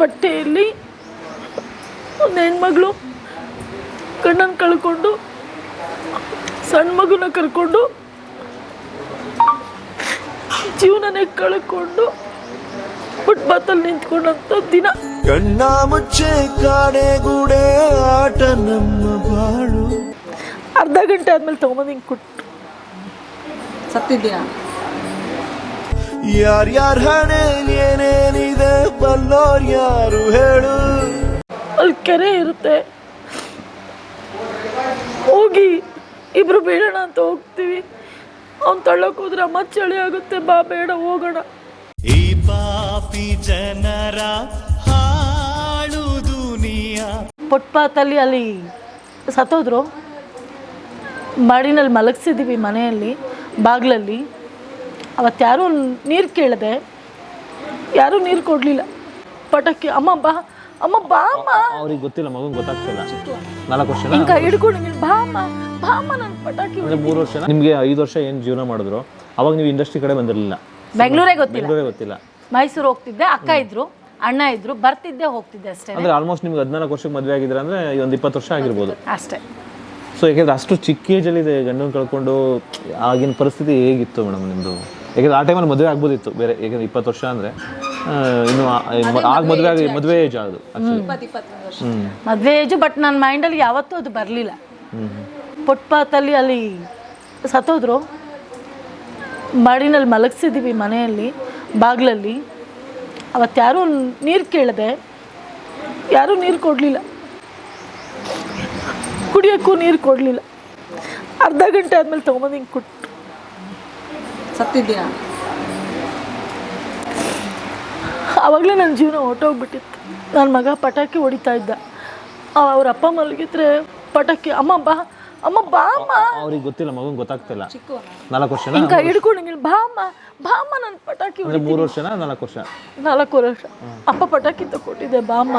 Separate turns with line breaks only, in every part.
ಬಟ್ಟೆಯಲ್ಲಿ ಒಂದು ಹೆಣ್ಮಗಳು ಗಂಡನ ಕಳ್ಕೊಂಡು ಸಣ್ಣ ಮಗುನ ಕರ್ಕೊಂಡು ಜೀವನನೇ ಕಳ್ಕೊಂಡು ಫುಟ್ಪಾತಲ್ಲಿ ನಿಂತ್ಕೊಂಡಂತ ದಿನ.
ಕಣ್ಣ ಮುಚ್ಚೆ ಕಾಡೆಗೂಡೆ ಆಟ ನಮ್ಮ ಬಾಳು.
ಅರ್ಧ ಗಂಟೆ ಆದ್ಮೇಲೆ ತಗೊಂಬಂದು ಹಿಂಗೆ ಕೊಟ್ಟು
ಸತ್ತಿದ್ದೀನ
ಯಾರ್ಯಾರ ಹಣೆಯಲ್ಲಿ ಏನೇನಿದೆ ಬಲ್ಲೋರ್ ಯಾರು ಹೇಳು.
ಅಲ್ಲಿ ಕೆರೆ ಇರುತ್ತೆ. ಹೋಗಿ ಇಬ್ರು ಬೀಳೋಣ ಅಂತ ಹೋಗ್ತೀವಿ. ಅವ್ನು ತಳ್ಳಕ್ ಹೋದ್ರೆ ಅಮ್ಮ ಚಳಿ ಆಗುತ್ತೆ ಬಾ ಬೇಡ ಹೋಗೋಣ.
ಈ ಪಾಪಿ ಜನರ ಹಾಳು ದುನಿಯಾ.
ಫುಟ್ಪಾತಲ್ಲಿ ಅಲ್ಲಿ ಸತ್ತೋದ್ರು. ಮಾಡಿನಲ್ಲಿ ಮಲಗಿಸಿದ್ದೀವಿ ಮನೆಯಲ್ಲಿ ಬಾಗಿಲಲ್ಲಿ. ಅವತ್ತು ಯಾರೂ ನೀರು ಕೇಳಿದೆ ಯಾರೂ ನೀರು ಕೊಡಲಿಲ್ಲ. ಪಟಾಕಿ ಅಮ್ಮ ಬಾ ಅಮ್ಮ ಬಾ ಅಮ್ಮ.
ಅವ್ರಿಗೆ ಗೊತ್ತಿಲ್ಲ ಮಗನ್ ಗೊತ್ತಾಗ್ತಿಲ್ಲ. ನಾಲ್ಕು ವರ್ಷ
ಹಿಂಗೆ ಹಿಡ್ಕೊಂಡು ಹಿಂಗೆ ಬಾ ಅಮ್ಮ ಬಾ ಅಮ್ಮ ನನ್ನ ಪಟಾಕಿ
ಅಂದ್ರೆ ಮೂರು ವರ್ಷ. ನಿಮಗೆ ಐದು ವರ್ಷ ಏನು ಜೀವನ ಮಾಡಿದ್ರು? ಅವಾಗ ನೀವು ಇಂಡಸ್ಟ್ರಿ ಕಡೆ ಬಂದಿರಲಿಲ್ಲ.
ಬೆಂಗಳೂರೇ ಗೊತ್ತಿಲ್ಲ.
ಬೆಂಗಳೂರೇ ಗೊತ್ತಿಲ್ಲ.
ಮೈಸೂರು ಹೋಗ್ತಿದ್ದೆ ಅಕ್ಕ ಇದ್ರು ಅಣ್ಣ ಇದ್ರು ಬರ್ತಿದ್ದೆ ಹೋಗ್ತಿದ್ದೆ ಅಷ್ಟೇ.
ಅಂದ್ರೆ ಆಲ್ಮೋಸ್ಟ್ ನಿಮ್ಗೆ ಹದಿನಾಲ್ಕು ವರ್ಷಕ್ಕೆ ಮದುವೆ ಆಗಿದ್ರೆ ಅಂದ್ರೆ ಒಂದು ಇಪ್ಪತ್ತು ವರ್ಷ ಆಗಿರ್ಬೋದು.
ಅಷ್ಟೇ.
ಸೊ ಯಾಕೆಂದ್ರೆ ಅಷ್ಟು ಚಿಕ್ಕ ಏಜಲ್ಲಿ ಇದೆ ಗಂಡನ ಕಳ್ಕೊಂಡು ಆಗಿನ ಪರಿಸ್ಥಿತಿ ಹೇಗಿತ್ತು ಮೇಡಮ್ ನಿಮ್ಮದು ಯಾಕೆಂದ್ರೆ ಆ ಟೈಮಲ್ಲಿ ಮದುವೆ ಆಗ್ಬೋದಿತ್ತು. ಬೇರೆ ಯಾಕೆಂದ್ರೆ ಇಪ್ಪತ್ತು ವರ್ಷ ಅಂದರೆ ಇನ್ನು ಆಗ ಮದುವೆ ಆಗಿ ಮದುವೆ ಏಜ್ ಅದು
ಮದುವೆ ಏಜು ಬಟ್ ನನ್ನ ಮೈಂಡಲ್ಲಿ ಯಾವತ್ತೂ ಅದು ಬರಲಿಲ್ಲ.
ಪುಟ್ಪಾತಲ್ಲಿ
ಫುಟ್ಪಾತಲ್ಲಿ ಅಲ್ಲಿ ಸತ್ತೋದ್ರು. ಮಾಡಿನಲ್ಲಿ ಮಲಗಿಸಿದ್ದೀವಿ ಮನೆಯಲ್ಲಿ ಬಾಗಿಲಲ್ಲಿ. ಅವತ್ತು ಯಾರೂ ನೀರು ಕೇಳಿದೆ ಯಾರೂ ನೀರು ಕೊಡಲಿಲ್ಲ. ಕುಡಿಯೋಕ್ಕೂ ನೀರು ಕೊಡಲಿಲ್ಲ. ಅರ್ಧ ಗಂಟೆ ಆದಮೇಲೆ ತೊಗೊಂಬಂದು ಹಿಂಗೆ ಕೊಟ್ಟು
ಸತ್ತಿದ್ದೀನ
ಆವಾಗಲೇ ನನ್ನ ಜೀವನ ಹೊಟ್ಟೋಗ್ಬಿಟ್ಟಿತ್ತು ನನ್ನ ಮಗ ಪಟಾಕಿ ಹೊಡಿತಾ ಇದ್ದ. ಅವ್ರ ಅಪ್ಪ ಮಲಗಿದ್ರೆ ಪಟಾಕಿ ಅಮ್ಮ ಬಾ ಅಮ್ಮ ಬಾ ಅಮ್ಮ.
ಅವ್ರಿಗೆ ಗೊತ್ತಿಲ್ಲ ಮಗನ್ ಗೊತ್ತಾಗ್ತಿಲ್ಲ. ನಾಲ್ಕು ವರ್ಷ
ಹಿಡ್ಕೊಂಡಿ ಕೈ ಹಿಡ್ಕೊಂಡು ಹಿಂಗೆ ಬಾ ಅಮ್ಮ ಬಾ ಅಮ್ಮ ನನ್ನ ಪಟಾಕಿ
ಮೂರು ವರ್ಷ ನಾಲ್ಕು ವರ್ಷ?
ನಾಲ್ಕು ವರ್ಷ. ಅಪ್ಪ ಪಟಾಕಿ ತಗೊಟ್ಟಿದ್ದೆ ಬಾಮ್ಮ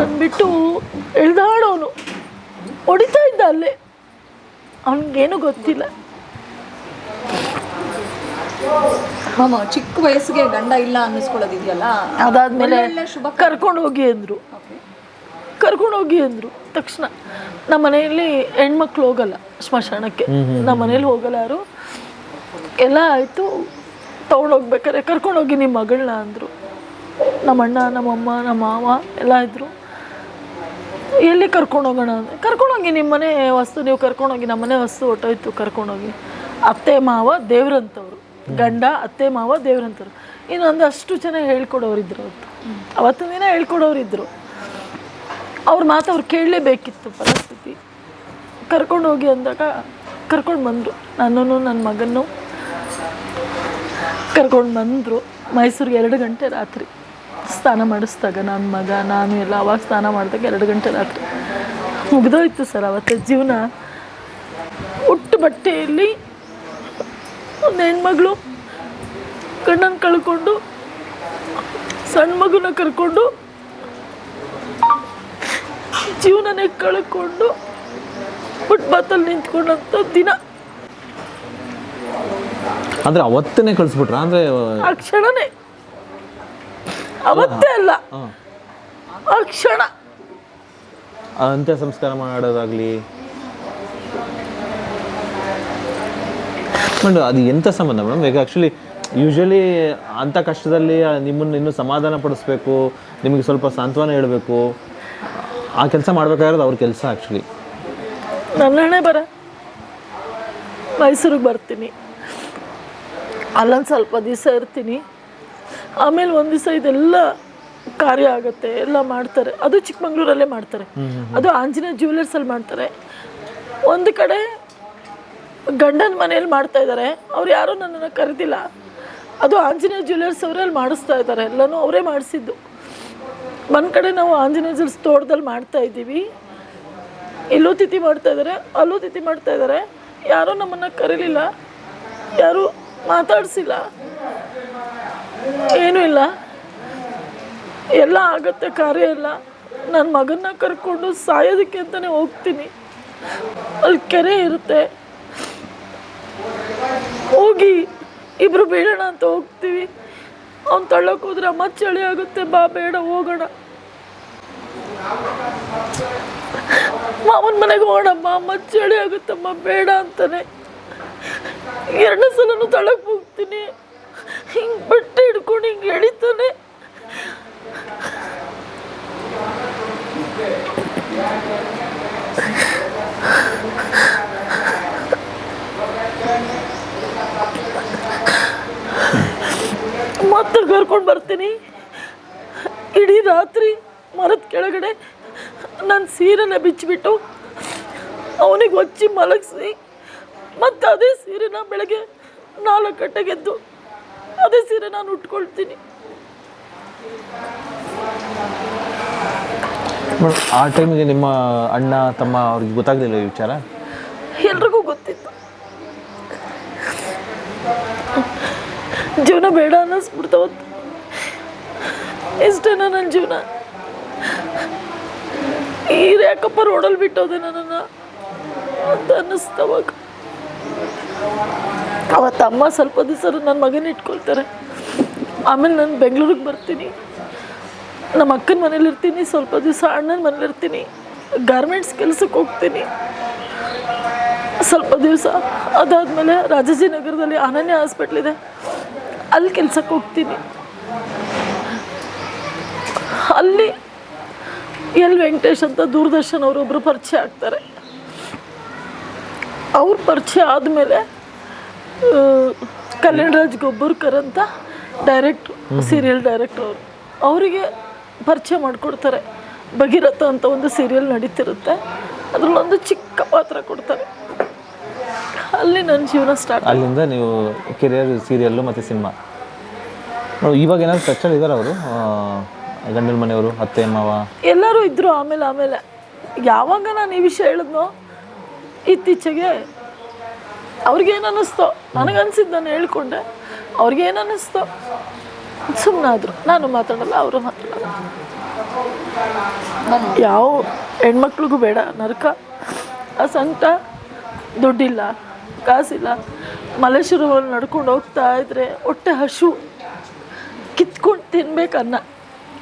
ಅಂದ್ಬಿಟ್ಟು ಎಳ್ದಾಡೋನು. ಹೊಡಿತಾ ಇದ್ದ ಅಲ್ಲೇ. ಅವನಿಗೇನು ಗೊತ್ತಿಲ್ಲ.
ಮಾಮ ಚಿಕ್ಕ ವಯಸ್ಸಿಗೆ ಗಂಡ ಇಲ್ಲ ಅನ್ನಿಸ್ಕೊಳ್ಳೋದಿದೆಯಲ್ಲ?
ಅದಾದ್ಮೇಲೆ
ಶುಭ
ಕರ್ಕೊಂಡು ಹೋಗಿ ಅಂದರು. ಕರ್ಕೊಂಡು ಹೋಗಿ ಅಂದರು. ತಕ್ಷಣ ನಮ್ಮ ಮನೆಯಲ್ಲಿ ಹೆಣ್ಮಕ್ಳು ಹೋಗಲ್ಲ ಸ್ಮಶಾನಕ್ಕೆ. ನಮ್ಮ ಮನೇಲಿ ಹೋಗಲ್ಲ ಯಾರು. ಎಲ್ಲ ಆಯಿತು. ಕರ್ಕೊಂಡು ಕರ್ಕೊಂಡೋಗಿ ನಿಮ್ಮ ಮಗಳನ್ನ ಅಂದರು. ನಮ್ಮ ಅಣ್ಣ ನಮ್ಮಮ್ಮ ನಮ್ಮ ಮಾವ ಎಲ್ಲ ಇದ್ದರು ಎಲ್ಲಿ ಕರ್ಕೊಂಡೋಗೋಣ ಅಂದರೆ. ಕರ್ಕೊಂಡೋಗಿ ನಿಮ್ಮ ಮನೆ ವಸ್ತು ನೀವು ಕರ್ಕೊಂಡೋಗಿ ನಮ್ಮ ಮನೆ ವಸ್ತು ಹೊಟ್ಟೋಯ್ತು ಕರ್ಕೊಂಡೋಗಿ ಅತ್ತೆ ಮಾವ ದೇವ್ರಂತವ್ರು. ಗಂಡ, ಅತ್ತೆ, ಮಾವ ದೇವ್ರಂತವ್ರು ಇನ್ನೊಂದಷ್ಟು ಜನ ಹೇಳ್ಕೊಡೋರಿದ್ರು ಅವತ್ತು. ಅವತ್ತಿನ ದಿನ ಹೇಳ್ಕೊಡೋರಿದ್ರು. ಅವ್ರ ಮಾತು ಅವ್ರು ಕೇಳಲೇಬೇಕಿತ್ತು ಪರಿಸ್ಥಿತಿ. ಕರ್ಕೊಂಡು ಹೋಗಿ ಅಂದಾಗ ಕರ್ಕೊಂಡು ಬಂದರು. ನನ್ನನ್ನು ನನ್ನ ಮಗನ್ನು ಕರ್ಕೊಂಡು ಬಂದರು. ಮೈಸೂರಿಗೆ ಎರಡು ಗಂಟೆ ರಾತ್ರಿ ಸ್ನಾನ ಮಾಡಿಸ್ದಾಗ ನನ್ನ ಮಗ, ನಾನು ಎಲ್ಲ ಅವಾಗ ಸ್ನಾನ ಮಾಡಿದಾಗ ಎರಡು ಗಂಟೆ ರಾತ್ರಿ. ಮುಗಿದೋಯ್ತು ಸರ್ ಅವತ್ತು ಜೀವನ. ಉಟ್ಟು ಬಟ್ಟೆಯಲ್ಲಿ ಒಂದು ಹೆಣ್ಮಗಳು ಗಂಡನ ಕಳ್ಕೊಂಡು ಸಣ್ಣ ಮಗುನ ಕರ್ಕೊಂಡು ಜೀವನನೇ ಕಳ್ಕೊಂಡು ಫುಟ್ಪಾತಲ್ಲಿ ನಿಂತ್ಕೊಂಡಂಥ ದಿನ.
ಅಂದ್ರೆ ಅವತ್ತನೇ ಕಳಿಸ್ಬಿಟ್ರ? ಅಂದ್ರೆ
ಆ ಕ್ಷಣನೇ. ಅವತ್ತೇ ಅಲ್ಲ. ಆ ಕ್ಷಣ.
ಅಂತ್ಯ ಸಂಸ್ಕಾರ ಮಾಡೋದಾಗ್ಲಿ ಮೇಡಮ್ ಅದು ಎಂಥ ಸಂಬಂಧ ಮೇಡಮ್? ಈಗ ಆ್ಯಕ್ಚುಲಿ ಯೂಶ್ವಲಿ ಅಂಥ ಕಷ್ಟದಲ್ಲಿ ನಿಮ್ಮನ್ನು ಇನ್ನೂ ಸಮಾಧಾನ ಪಡಿಸ್ಬೇಕು ನಿಮಗೆ ಸ್ವಲ್ಪ ಸಾಂತ್ವನ ಹೇಳಬೇಕು. ಆ ಕೆಲಸ ಮಾಡ್ಬೇಕಾಗಿರೋದು ಅವ್ರ ಕೆಲಸ ಆ್ಯಕ್ಚುಲಿ
ನನ್ನ ಹಣೆ ಬರ. ಮೈಸೂರಿಗೆ ಬರ್ತೀನಿ. ಅಲ್ಲೊಂದು ಸ್ವಲ್ಪ ದಿವಸ ಇರ್ತೀನಿ. ಆಮೇಲೆ ಒಂದು ದಿವಸ ಇದೆಲ್ಲ ಕಾರ್ಯ ಆಗುತ್ತೆ ಎಲ್ಲ ಮಾಡ್ತಾರೆ. ಅದು ಚಿಕ್ಕಮಂಗ್ಳೂರಲ್ಲೇ ಮಾಡ್ತಾರೆ. ಅದು ಆಂಜನೇಯ ಜ್ಯುವೆಲರ್ಸಲ್ಲಿ ಮಾಡ್ತಾರೆ. ಒಂದು ಕಡೆ ಗಂಡನ ಮನೆಯಲ್ಲಿ ಮಾಡ್ತಾ ಇದ್ದಾರೆ ಅವ್ರು ಯಾರೂ ನನ್ನನ್ನು ಕರೆದಿಲ್ಲ. ಅದು ಆಂಜನೇಯ ಜ್ಯುವೆಲರ್ಸ್ ಅವರಲ್ಲಿ ಮಾಡಿಸ್ತಾ ಇದ್ದಾರೆ ಎಲ್ಲನೂ ಅವರೇ ಮಾಡಿಸಿದ್ದು. ಒಂದು ಕಡೆ ನಾವು ಆಂಜನೇಯ ಜ್ಯುವೆಲ್ಸ್ ತೋಟದಲ್ಲಿ ಮಾಡ್ತಾ ಇದ್ದೀವಿ. ಇಲ್ಲೂ ತಿಥಿ ಮಾಡ್ತಾ ಇದ್ದಾರೆ ಅಲ್ಲೂ ತಿಥಿ ಮಾಡ್ತಾ ಇದ್ದಾರೆ ಯಾರೂ ನಮ್ಮನ್ನು ಕರೀಲಿಲ್ಲ. ಯಾರೂ ಮಾತಾಡಿಸಿಲ್ಲ. ಏನೂ ಇಲ್ಲ. ಎಲ್ಲ ಆಗತ್ತೆ ಕಾರ್ಯ ಎಲ್ಲ. ನನ್ನ ಮಗನ್ನ ಕರ್ಕೊಂಡು ಸಾಯೋದಕ್ಕೆ ಅಂತಲೇ ಹೋಗ್ತೀನಿ. ಅಲ್ಲಿ ಕೆರೆ ಇರುತ್ತೆ. ಹೋಗಿ, ಇಬ್ರು ಬೀಳೋಣ ಅಂತ ಹೋಗ್ತೀವಿ. ಅವ್ನು ತಳ್ಳಕ್ಕೆ ಹೋದ್ರೆ ಅಮ್ಮ ಚಳಿ ಆಗುತ್ತೆ, ಬಾ ಬೇಡ, ಹೋಗೋಣ. ಮಾವನ ಮನೆಗೆ ಹೋಗೋಣಮ್ಮ, ಅಮ್ಮ ಚಳಿ ಆಗುತ್ತಮ್ಮ, ಬೇಡ ಅಂತಾನೆ. ಎರಡನೇ ಸಲನು ತಳಕ್ ಹೋಗ್ತೀನಿ ಹಿಂಗೆ ಬಟ್ಟೆ ಹಿಡ್ಕೊಂಡು ಹಿಂಗೆ ಎಳಿತಾನೆ ಮತ್ತೆ ಕರ್ಕೊಂಡು ಬರ್ತೀನಿ. ಇಡೀ ರಾತ್ರಿ ಮರದ ಕೆಳಗಡೆ ನನ್ನ ಸೀರೆನ ಬಿಚ್ಚಿಬಿಟ್ಟು ಅವನಿಗೆ ಹೊಚ್ಚಿ ಮಲಗಿಸಿ, ಮತ್ತೆ ಅದೇ ಸೀರೆನ ಬೆಳಗ್ಗೆ ನಾಲ್ಕು ಗಂಟೆಗೆದ್ದು ಅದೇ ಸೀರೆ ನಾನು ಉಟ್ಕೊಳ್ತೀನಿ.
ಆ ಟೈಮಿಗೆ ನಿಮ್ಮ ಅಣ್ಣ, ತಮ್ಮ ಅವ್ರಿಗೆ ಗೊತ್ತಾಗಲಿಲ್ಲ ಈ ವಿಚಾರ?
ಜೀವನ ಬೇಡ ಅನ್ನಿಸ್ಬಿಡ್ತಾವತ್ತು ಇಷ್ಟೇನ ನನ್ನ ಜೀವನ. ಈ ಯಾಕಪ್ಪ ರೋಡಲ್ಲಿ ಬಿಟ್ಟೋದೆ ನನ್ನನ್ನು ಅಂತ ಅನ್ನಿಸ್ತವಾಗ ಅವತ್ತು ಅಮ್ಮ ಸ್ವಲ್ಪ ದಿವಸ ನನ್ನ ಮಗನ ಇಟ್ಕೊಳ್ತಾರೆ. ಆಮೇಲೆ ನಾನು ಬೆಂಗಳೂರಿಗೆ ಬರ್ತೀನಿ. ನಮ್ಮ ಅಕ್ಕನ ಮನೇಲಿ ಇರ್ತೀನಿ, ಸ್ವಲ್ಪ ದಿವಸ ಅಣ್ಣನ ಮನೇಲಿರ್ತೀನಿ ಗಾರ್ಮೆಂಟ್ಸ್ ಕೆಲಸಕ್ಕೆ ಹೋಗ್ತೀನಿ. ಸ್ವಲ್ಪ ದಿವಸ ಅದಾದಮೇಲೆ ರಾಜಾಜಿನಗರದಲ್ಲಿ ಅನನ್ಯ ಹಾಸ್ಪಿಟ್ಲ್ ಇದೆ. ಅಲ್ಲಿ ಕೆಲ್ಸಕ್ಕೆ ಹೋಗ್ತೀನಿ. ಅಲ್ಲಿ ಎಲ್ ವೆಂಕಟೇಶ್ ಅಂತ ದೂರದರ್ಶನ್ ಅವರೊಬ್ಬರು ಪರಿಚಯ ಆಗ್ತಾರೆ. ಅವ್ರ ಪರಿಚಯ ಆದಮೇಲೆ ಕಲ್ಯಾಣರಾಜ್ ಗೊಬ್ಬರ್ಕರ್ ಅಂತ ಡೈರೆಕ್ಟ್ ಸೀರಿಯಲ್ ಡೈರೆಕ್ಟರ್ ಅವರು. ಅವರಿಗೆ ಪರಿಚಯ ಮಾಡಿಕೊಡ್ತಾರೆ. ಭಗೀರಥ ಅಂತ ಒಂದು ಸೀರಿಯಲ್ ನಡೀತಿರುತ್ತೆ. ಅದರಲ್ಲೊಂದು ಚಿಕ್ಕ ಪಾತ್ರ ಕೊಡ್ತಾರೆ. ಅಲ್ಲಿ ನನ್ನ ಜೀವನ ಸ್ಟಾರ್ಟ್
ಅಲ್ಲಿಂದ ನೀವು ಕೆರಿಯರ್ ಸೀರಿಯಲ್ಲು ಮತ್ತು ಸಿನಿಮಾ. ಇವಾಗ ಏನಾದ್ರು ಟಚ್ಚಲ್ಲಿ ಇದ್ದಾರೆ ಅವರು? ಗಂಡನ ಮನೆಯವರು ಅತ್ತೆ ಮಾವ?
ಎಲ್ಲರೂ ಇದ್ದರು ಆಮೇಲೆ ಆಮೇಲೆ. ಯಾವಾಗ ನಾನು ಈ ವಿಷಯ ಹೇಳಿದ್ನೋ ಇತ್ತೀಚೆಗೆ ಅವ್ರಿಗೇನು ಅನ್ನಿಸ್ತೋ ನನಗನ್ಸಿದ್ದು ನಾನು ಹೇಳ್ಕೊಂಡೆ. ಅವ್ರಿಗೇನು ಅನ್ನಿಸ್ತೋ ಸುಮ್ಮನಾದ್ರು ನಾನು ಮಾತಾಡಲ್ಲ ಅವರು ಮಾತಾಡಲ್ಲ. ಯಾವ ಹೆಣ್ಮಕ್ಳಿಗೂ ಬೇಡ ನರಕ ಆ ಸಂಕಟ ದುಡ್ಡಿಲ್ಲ. ಕಾಸಿಲ್ಲ. ಮಲೇಶ್ವರವಲ್ಲಿ ನಡ್ಕೊಂಡು ಹೋಗ್ತಾ ಇದ್ರೆ ಹೊಟ್ಟೆ ಹಸು. ಕಿತ್ಕೊಂಡು ತಿನ್ಬೇಕು ಅನ್ನ.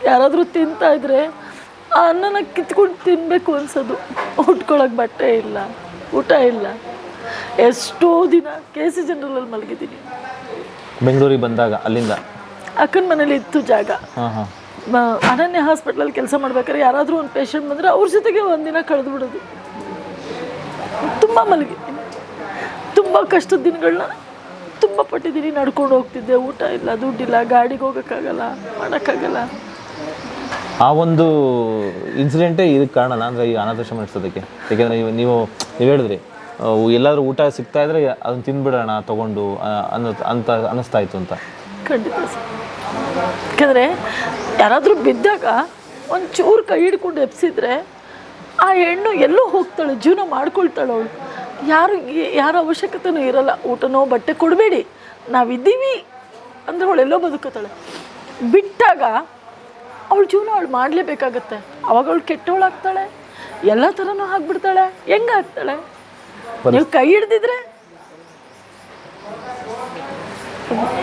ಯಾರಾದರೂ ತಿಂತಾ ಇದ್ರೆ ಆ ಅನ್ನನ ಕಿತ್ಕೊಂಡು ತಿನ್ನಬೇಕು ಅನ್ಸೋದು. ಉಟ್ಕೊಳ್ಳೋಕೆ ಬಟ್ಟೆ ಇಲ್ಲ ಊಟ ಇಲ್ಲ. ಎಷ್ಟೋ ದಿನ ಕೆ ಸಿ ಜನರಲಲ್ಲಿ ಮಲಗಿದ್ದೀನಿ.
ಬೆಂಗಳೂರಿಗೆ ಬಂದಾಗ ಅಲ್ಲಿಂದ?
ಅಕ್ಕನ ಮನೇಲಿ ಇತ್ತು ಜಾಗ.
ಹಾಂ ಹಾಂ.
ಮ- ಅನನ್ಯ ಹಾಸ್ಪಿಟ್ಲಲ್ಲಿ ಕೆಲಸ ಮಾಡ್ಬೇಕಾದ್ರೆ ಯಾರಾದರೂ ಒಂದು ಪೇಷಂಟ್ ಬಂದರೆ ಅವ್ರ ಜೊತೆಗೆ ಒಂದಿನ ಕಳೆದು ಬಿಡೋದು. ತುಂಬ ಮಲಗಿದ್ದೀನಿ ತುಂಬ ಕಷ್ಟದ ದಿನಗಳನ್ನ ತುಂಬ ಪಟ್ಟಿದ್ದೀನಿ. ನಡ್ಕೊಂಡು ಹೋಗ್ತಿದ್ದೆ. ಊಟ ಇಲ್ಲ ದುಡ್ಡಿಲ್ಲ ಗಾಡಿಗೆ ಹೋಗೋಕ್ಕಾಗಲ್ಲ ಮಾಡೋಕ್ಕಾಗಲ್ಲ.
ಆ ಒಂದು ಇನ್ಸಿಡೆಂಟೇ ಇದಕ್ಕೆ ಕಾರಣ ಅಂದರೆ ಈ ಅನಾಥಾಶ್ರಮ ನಡೆಸೋದಕ್ಕೆ ಯಾಕೆಂದರೆ ನೀವು ನೀವು ನೀವು ಹೇಳಿದ್ರಿ ಎಲ್ಲಾದರೂ ಊಟ ಸಿಗ್ತಾ ಇದ್ರೆ ಅದನ್ನು ತಿಂದ್ಬಿಡೋಣ ತಗೊಂಡು ಅನ್ನೋ ಅಂತ ಅನ್ನಿಸ್ತಾ ಇತ್ತು ಅಂತ.
ಖಂಡಿತ ಯಾಕಂದರೆ ಯಾರಾದರೂ ಬಿದ್ದಾಗ ಒಂದು ಚೂರು ಕೈ ಹಿಡ್ಕೊಂಡು ಎಪ್ಸಿದ್ರೆ ಆ ಹೆಣ್ಣು ಎಲ್ಲೋ ಹೋಗ್ತಾಳೆ ಜೀವನ ಮಾಡ್ಕೊಳ್ತಾಳೆ ಅವಳು. ಯಾರು ಯಾರ ಅವಶ್ಯಕತೆನೂ ಇರಲ್ಲ. ಊಟನೋ ಬಟ್ಟೆ ಕೊಡಬೇಡಿ. ನಾವಿದ್ದೀವಿ. ಅಂದರೆ ಅವಳು ಎಲ್ಲೋ ಬದುಕುತ್ತಾಳೆ. ಬಿಟ್ಟಾಗ ಅವಳು ಜೀವನ ಅವಳು ಮಾಡಲೇಬೇಕಾಗತ್ತೆ. ಅವಾಗ ಅವಳು ಕೆಟ್ಟವಳಾಗ್ತಾಳೆ. ಎಲ್ಲ ಥರನೂ ಹಾಕ್ಬಿಡ್ತಾಳೆ ಹೆಂಗೆ ಆಗ್ತಾಳೆ? ನೀವು ಕೈ ಹಿಡ್ದಿದ್ರೆ?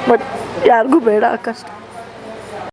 ಬಟ್ ಯಾರಿಗೂ ಬೇಡ ಕಷ್ಟ.